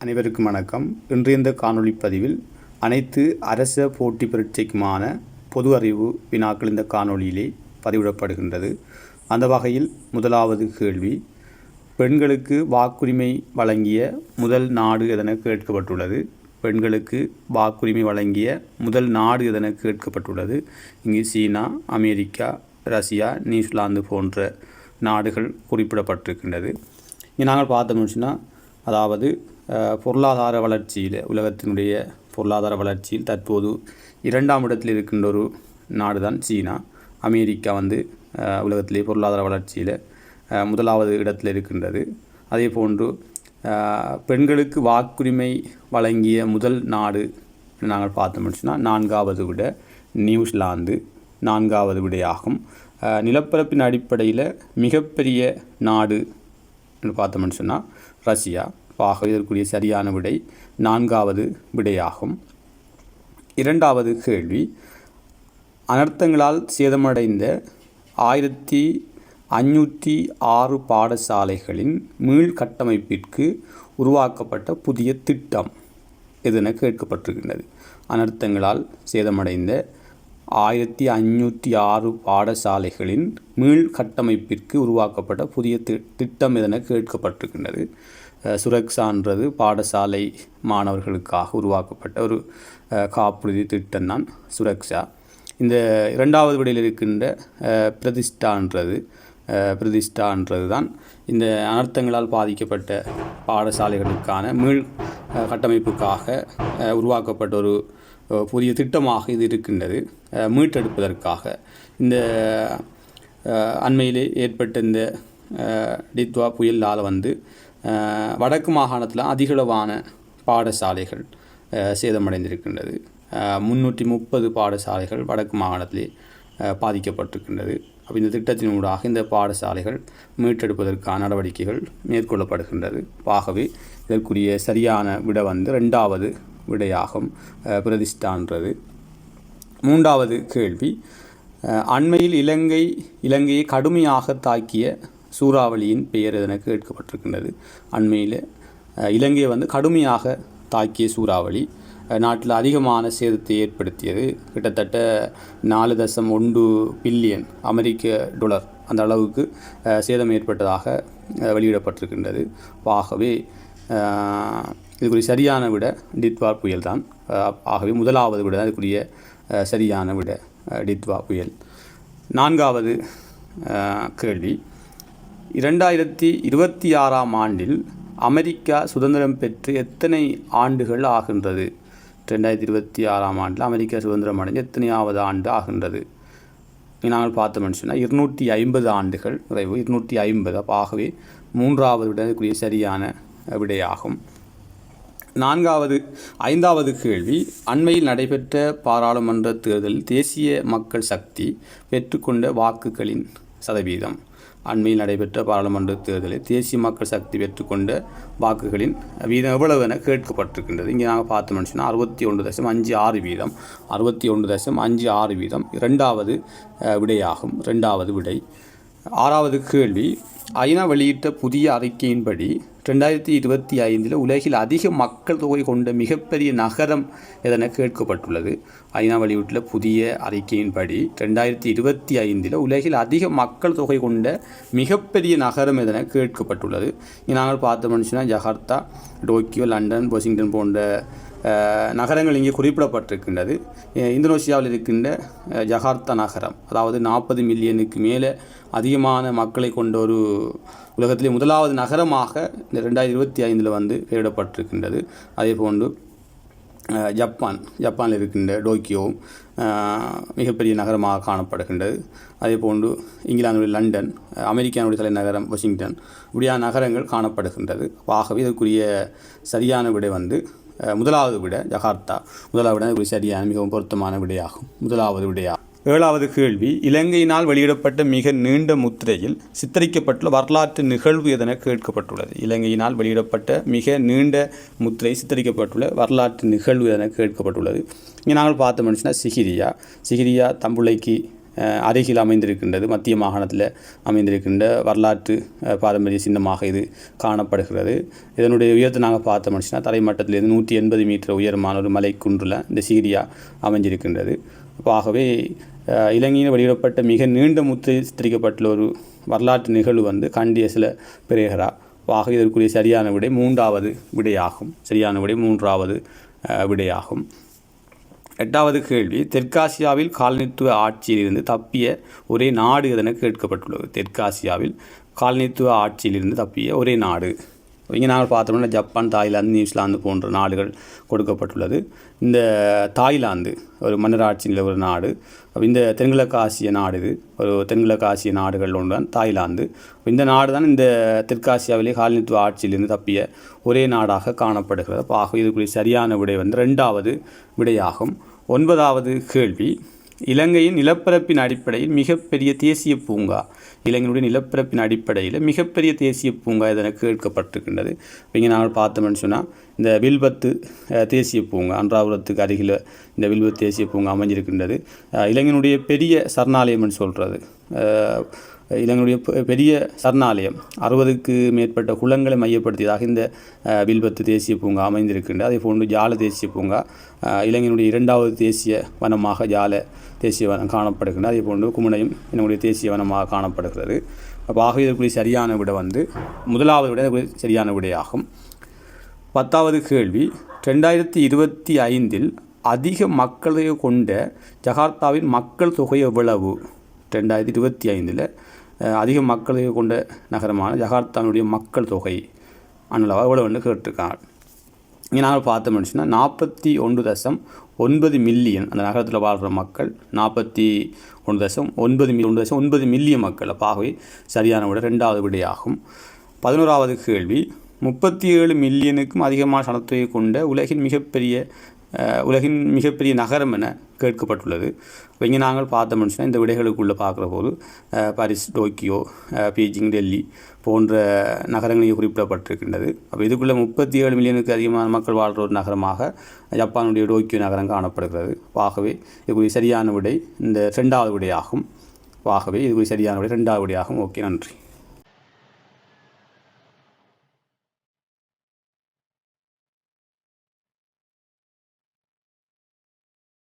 அனைவருக்கும் வணக்கம். இன்றைய இந்த காணொளி பதிவில் அனைத்து அரச போட்டி பரீட்சைக்குமான பொது அறிவு வினாக்கள் இந்த காணொளியிலே பதிவிடப்படுகின்றது. அந்த வகையில் முதலாவது கேள்வி பெண்களுக்கு வாக்குரிமை வழங்கிய முதல் நாடு என கேட்கப்பட்டுள்ளது? பெண்களுக்கு வாக்குரிமை வழங்கிய முதல் நாடு எதன கேட்கப்பட்டுள்ளது? இங்கு சீனா அமெரிக்கா ரஷ்யா நியூசிலாந்து போன்ற நாடுகள் குறிப்பிடப்பட்டிருக்கின்றது. இங்கே நாங்கள் பார்த்தோம்னு சொன்னால் அதாவது பொருளாதார வளர்ச்சியில் உலகத்தினுடைய பொருளாதார வளர்ச்சியில் தற்போது இரண்டாம் இடத்தில் இருக்கின்ற ஒரு நாடு தான் சீனா. அமெரிக்கா வந்து உலகத்திலே பொருளாதார வளர்ச்சியில் முதலாவது இடத்தில் இருக்கின்றது. அதே போன்று பெண்களுக்கு வாக்குரிமை வழங்கிய முதல் நாடு நாங்கள் பார்த்தோம்னு சொன்னால் நான்காவது விட நியூசிலாந்து நான்காவது விடையாகும். நிலப்பரப்பின் அடிப்படையில் மிகப்பெரிய நாடு என்று பார்த்தோம்னு சொன்னால் ரஷ்யா. ஆக இதற்குரிய சரியான விடை நான்காவது விடையாகும். இரண்டாவது கேள்வி. அனர்த்தங்களால் சேதமடைந்த ஆயிரத்தி அஞ்சூற்றி ஆறு பாடசாலைகளின் மீள்கட்டமைப்பிற்கு உருவாக்கப்பட்ட புதிய திட்டம் எதென கேட்கப்பட்டிருக்கின்றது? அனர்த்தங்களால் சேதமடைந்த ஆயிரத்தி அஞ்சூற்றி ஆறு பாடசாலைகளின் மீள்கட்டமைப்பிற்கு உருவாக்கப்பட்ட புதிய திட்டம் எதென கேட்கப்பட்டிருக்கின்றது? சுரக்ஷான்றது பாடசாலை மாணவர்களுக்காக உருவாக்கப்பட்ட ஒரு காப்புறுதி திட்டம் தான் சுரக்ஷா. இந்த இரண்டாவது விடையில் இருக்கின்ற பிரதிஷ்டான்றது பிரதிஷ்டான்றது தான் இந்த அனர்த்தங்களால் பாதிக்கப்பட்ட பாடசாலைகளுக்கான மீள் கட்டமைப்புக்காக உருவாக்கப்பட்ட ஒரு புதிய திட்டமாக இது இருக்கின்றது. மீட்டெடுப்பதற்காக. இந்த அண்மையிலே ஏற்பட்ட இந்த டித்வா புயலால் வந்து வடக்கு மாகாணத்தில் அதிகளவான பாடசாலைகள் சேதமடைந்திருக்கின்றது. முன்னூற்றி முப்பது பாடசாலைகள் வடக்கு மாகாணத்திலே பாதிக்கப்பட்டிருக்கின்றது. அப்போ இந்த திட்டத்தினூடாக இந்த பாடசாலைகள் மீட்டெடுப்பதற்கான நடவடிக்கைகள் மேற்கொள்ளப்படுகின்றது. ஆகவே இதற்குரிய சரியான விட வந்து ரெண்டாவது விடையாகும் பிரதிஷ்டான்றது. மூன்றாவது கேள்வி அண்மையில் இலங்கை இலங்கையை கடுமையாக தாக்கிய சூறாவளியின் பெயர் என கேட்கப்பட்டிருக்கின்றது. அண்மையில் இலங்கையை வந்து கடுமையாக தாக்கிய சூறாவளி நாட்டில் அதிகமான சேதத்தை ஏற்படுத்தியது. கிட்டத்தட்ட நாலு தசம் ஒன்று பில்லியன் அமெரிக்க டொலர் அந்த அளவுக்கு சேதம் ஏற்பட்டதாக வெளியிடப்பட்டிருக்கின்றது. ஆகவே இதுக்குரிய சரியான விட டித்வா புயல் தான். ஆகவே முதலாவது விட தான் இதுக்குரிய சரியான விட டித்வா புயல். நான்காவது கேள்வி. இரண்டாயிரத்தி இருபத்தி ஆறாம் ஆண்டில் அமெரிக்கா சுதந்திரம் பெற்று எத்தனை ஆண்டுகள் ஆகின்றது? ரெண்டாயிரத்தி இருபத்தி ஆறாம் ஆண்டில் அமெரிக்கா சுதந்திரம் அடைஞ்சு எத்தனையாவது ஆண்டு ஆகின்றது? நாங்கள் பார்த்தோம்னு சொன்னால் இருநூற்றி ஐம்பது ஆண்டுகள் நிறைவு இருநூற்றி ஐம்பது. அப்போ ஆகவே மூன்றாவது விடக்கூடிய சரியான விடையாகும். நான்காவது ஐந்தாவது கேள்வி அண்மையில் நடைபெற்ற பாராளுமன்ற தேர்தலில் தேசிய மக்கள் சக்தி பெற்றுக்கொண்ட வாக்குகளின் சதவீதம். அண்மையில் நடைபெற்ற பாராளுமன்ற தேர்தலில் தேசிய மக்கள் சக்தி பெற்றுக்கொண்ட வாக்குகளின் வீதம் எவ்வளவு என கேட்கப்பட்டிருக்கின்றது. இங்கே நாங்கள் பார்த்தோம்னு சொன்னால் அறுபத்தி ஒன்று தசம் அஞ்சு ஆறு வீதம். அறுபத்தி ஒன்று தசம் அஞ்சு ஆறு வீதம். இரண்டாவது விடையாகும். ரெண்டாவது விடை. ஆறாவது கேள்வி ஐநா வெளியிட்ட புதிய அறிக்கையின்படி ரெண்டாயிரத்தி இருபத்தி ஐந்தில் உலகில் அதிக மக்கள் தொகை கொண்ட மிகப்பெரிய நகரம் எதென கேட்கப்பட்டுள்ளது? ஐநா வெளியிட்டுள்ள புதிய அறிக்கையின்படி ரெண்டாயிரத்தி இருபத்தி ஐந்தில் உலகில் அதிக மக்கள் தொகை கொண்ட மிகப்பெரிய நகரம் எதென கேட்கப்பட்டுள்ளது? நாங்கள் பார்த்த மனுஷனா ஜகார்த்தா டோக்கியோ லண்டன் வாஷிங்டன் போன்ற நகரங்கள் இங்கே குறிப்பிடப்பட்டிருக்கின்றது. இந்தோனேஷியாவில் இந்தோனேசியாவில் இருக்கின்ற ஜகார்த்தா நகரம். அதாவது நாற்பது மில்லியனுக்கு மேலே அதிகமான மக்களை கொண்ட ஒரு உலகத்திலே முதலாவது நகரமாக இந்த ரெண்டாயிரத்தி இருபத்தி ஐந்தில் வந்து பெயரிடப்பட்டிருக்கின்றது. அதே போன்று ஜப்பான் ஜப்பானில் இருக்கின்ற டோக்கியோவும் மிகப்பெரிய நகரமாக காணப்படுகின்றது. அதே போன்று இங்கிலாந்துடைய லண்டன் அமெரிக்கானுடைய தலைநகரம் வாஷிங்டன் இப்படியான நகரங்கள் காணப்படுகின்றது. ஆகவே இதற்குரிய சரியான விடை வந்து முதலாவது விட ஜகார்த்தா. முதலாவது விட சரியான மிகவும் பொருத்தமான விடையாகும். முதலாவது விடையாகும் ஏழாவது கேள்வி இலங்கையினால் வெளியிடப்பட்ட மிக நீண்ட முத்திரையில் சித்தரிக்கப்பட்டுள்ள வரலாற்று நிகழ்வு எதென கேட்கப்பட்டுள்ளது? இலங்கையினால் வெளியிடப்பட்ட மிக நீண்ட முத்திரை சித்தரிக்கப்பட்டுள்ள வரலாற்று நிகழ்வு எதென கேட்கப்பட்டுள்ளது? இங்கே நாங்கள் பார்த்த சொன்னால் சிகிரியா. சிகிரியா தம்புளைக்கு அருகில் அமைந்திருக்கின்றது மத்திய மாகாணத்தில் அமைந்திருக்கின்ற வரலாற்று பாரம்பரிய சின்னமாக இது காணப்படுகிறது. இதனுடைய உயரத்தை நாங்கள் பார்த்த பார்த்தோம்னா தரைமட்டத்திலிருந்து நூற்றி எண்பது மீட்டர் உயரமான ஒரு மலைக்குன்றில் இந்த சீரியா அமைஞ்சிருக்கின்றது. ஆகவே இலங்கையில் வெளியிடப்பட்ட மிக நீண்ட முத்து சித்தரிக்கப்பட்டுள்ள ஒரு வரலாற்று நிகழ்வு வந்து கண்டிய சில பிரேகரா. ஆக இதற்குரிய சரியான விடை மூன்றாவது விடையாகும். சரியான விடை மூன்றாவது விடையாகும். எட்டாவது கேள்வி தெற்காசியாவில் காலனித்துவ ஆட்சியிலிருந்து தப்பிய ஒரே நாடு எதென கேட்கப்பட்டுள்ளது? தெற்காசியாவில் காலனித்துவ ஆட்சியிலிருந்து தப்பிய ஒரே நாடு. இங்கே நாங்கள் பார்த்தோம்னா ஜப்பான் தாய்லாந்து நியூசிலாந்து போன்ற நாடுகள் கொடுக்கப்பட்டுள்ளது. இந்த தாய்லாந்து ஒரு மன்னராட்சி நில ஒரு நாடு இந்த தென்கிழக்கு ஆசிய நாடு இது. ஒரு தென்கிழக்கு ஆசிய நாடுகள் ஒன்று தான் தாய்லாந்து இந்த நாடு தான் இந்த தெற்காசியாவிலே காலனித்துவ ஆட்சியிலிருந்து தப்பிய ஒரே நாடாக காணப்படுகிறது. அப்ப ஆக இதுக்குரிய சரியான விடை வந்து ரெண்டாவது விடையாகும். ஒன்பதாவது கேள்வி இலங்கையின் நிலப்பரப்பின் அடிப்படையில் மிகப்பெரிய தேசிய பூங்கா. இலங்கையினுடைய நிலப்பரப்பின் அடிப்படையில் மிகப்பெரிய தேசிய பூங்கா இதனை கேட்கப்பட்டிருக்கின்றது. இங்கே நாங்கள் பார்த்தோம்னு சொன்னால் இந்த வில்பத்து தேசிய பூங்கா அன்றாபுரத்துக்கு அருகில் இந்த வில்பத்து தேசிய பூங்கா அமைஞ்சிருக்கின்றது. இளைஞனுடைய பெரிய சரணாலயம்னு சொல்கிறது இலங்கையுடைய பெ- பெரிய சரணாலயம் அறுபதுக்கு மேற்பட்ட குளங்களை மையப்படுத்தியதாக இந்த வில்பத்து தேசிய பூங்கா அமைந்திருக்கின்றது. அதே போன்று ஜால தேசிய பூங்கா இளைஞனுடைய இலங்கையினுடைய இரண்டாவது தேசிய வனமாக ஜால தேசிய வனம் காணப்படுகின்றது. அதே போன்று குமுனையும் என்னுடைய தேசிய வனமாக காணப்படுகிறது. அப்போ ஆகவே இதற்குரிய சரியான விடை வந்து முதலாவது விட சரியான விடையாகும். பத்தாவது கேள்வி ரெண்டாயிரத்தி இருபத்தி ஐந்தில் அதிக மக்களை கொண்ட ஜகார்த்தாவின் மக்கள் தொகை எவ்வளவு? ரெண்டாயிரத்தி இருபத்தி ஐந்தில் அதிக மக்களை கொண்ட நகரமான ஜகார்த்தாவினுடைய மக்கள் தொகை அண்ணளவா எவ்வளவுன்னு கேட்டிருக்காங்க. இங்கே நாங்கள் பார்த்தோம்னு சொன்னால் நாற்பத்தி ஒன்று தசம் ஒன்பது மில்லியன் அந்த நகரத்தில் வாழ்கிற மக்கள் நாற்பத்தி ஒன்று தசம் ஒன்பது மில் ஒன்று தசம் ஒன்பது மில்லியன் மக்கள். பாகவே சரியான விட ரெண்டாவது விடையாகும். பதினோராவது கேள்வி முப்பத்தி ஏழு மில்லியனுக்கும் அதிகமான சனத்தொகை கொண்ட உலகின் மிகப்பெரிய உலகின் மிகப்பெரிய நகரம் என கேட்கப்பட்டுள்ளது. இங்கே நாங்கள் பார்த்தோம்னு சொன்னால் இந்த விடைகளுக்குள்ளே பார்க்குற போது பாரிஸ் டோக்கியோ பீஜிங் டெல்லி போன்ற நகரங்களையும் குறிப்பிடப்பட்டிருக்கின்றது. அப்போ இதுக்குள்ளே முப்பத்தி ஏழு மில்லியனுக்கு அதிகமான மக்கள் வாழ்கிற ஒரு நகரமாக ஜப்பானுடைய டோக்கியோ நகரம் காணப்படுகிறது. ஆகவே இதுக்குரிய சரியான விடை இந்த ரெண்டாவது விடையாகும். ஆகவே இதுக்குரிய சரியான விடை ரெண்டாவது விடையாகும். ஓகே நன்றி.